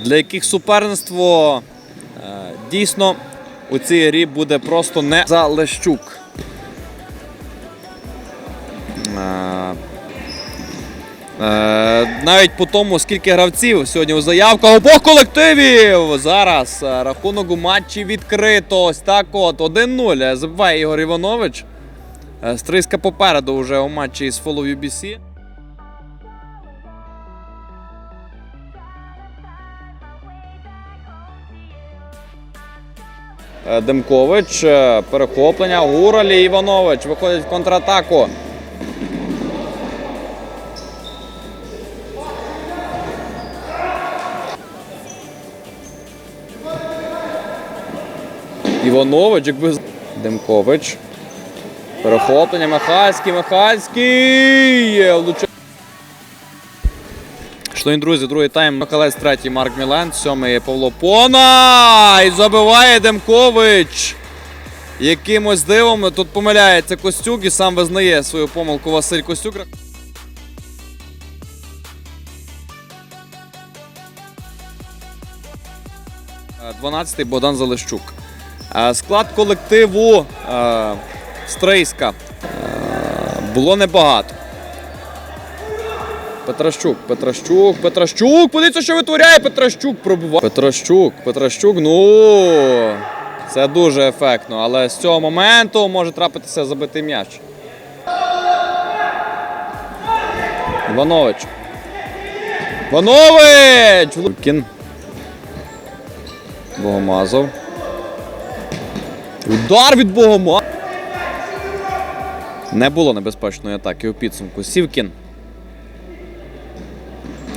Для яких суперництво дійсно у цій грі буде просто не Залещук. Е, Е, навіть по тому, скільки гравців сьогодні у заявках обох колективів. Зараз рахунок у матчі відкрито. Ось так от 1-0. Е, Забиває Ігор Іванович. Е, Стриска попереду вже у матчі із Follow UBC. Демкович, е, перехоплення. Гуралі Іванович виходить в контратаку. Іванович, якби. Демкович. Перехоплення. Михальський. Михальський. Є. Шановні друзі, другий тайм. Михалець, третій Марк Мілен, сьомий Павло Пона. І забиває Демкович. Якимось дивом тут помиляється Костюк і сам визнає свою помилку Василь Костюк. 12-й Богдан Залещук. Е, Склад колективу е, Стрийська е, було небагато. Петращук, Петращук, Петращук. Подивіться, що витворяє Петращук пробуває. Петращук, Петращук, ну це дуже ефектно, але з цього моменту може трапитися забитий м'яч. Іванович. Іванович! Лукін. Богомазов. Удар від Богомазова. Не було небезпечної атаки у підсумку. Сівкін.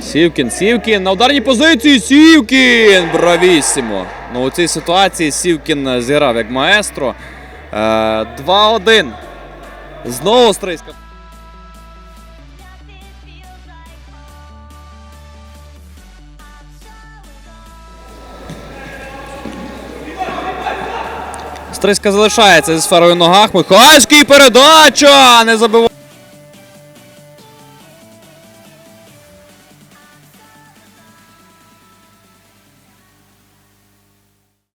Сівкін, Сівкін. На ударній позиції. Сівкін! Бравісімо. Ну, у цій ситуації Сівкін е, зіграв як маестро. Е, 2-1. Знову Стрийська. Стриська залишається зі сферою ногах. Михайлський передача! Не забиває.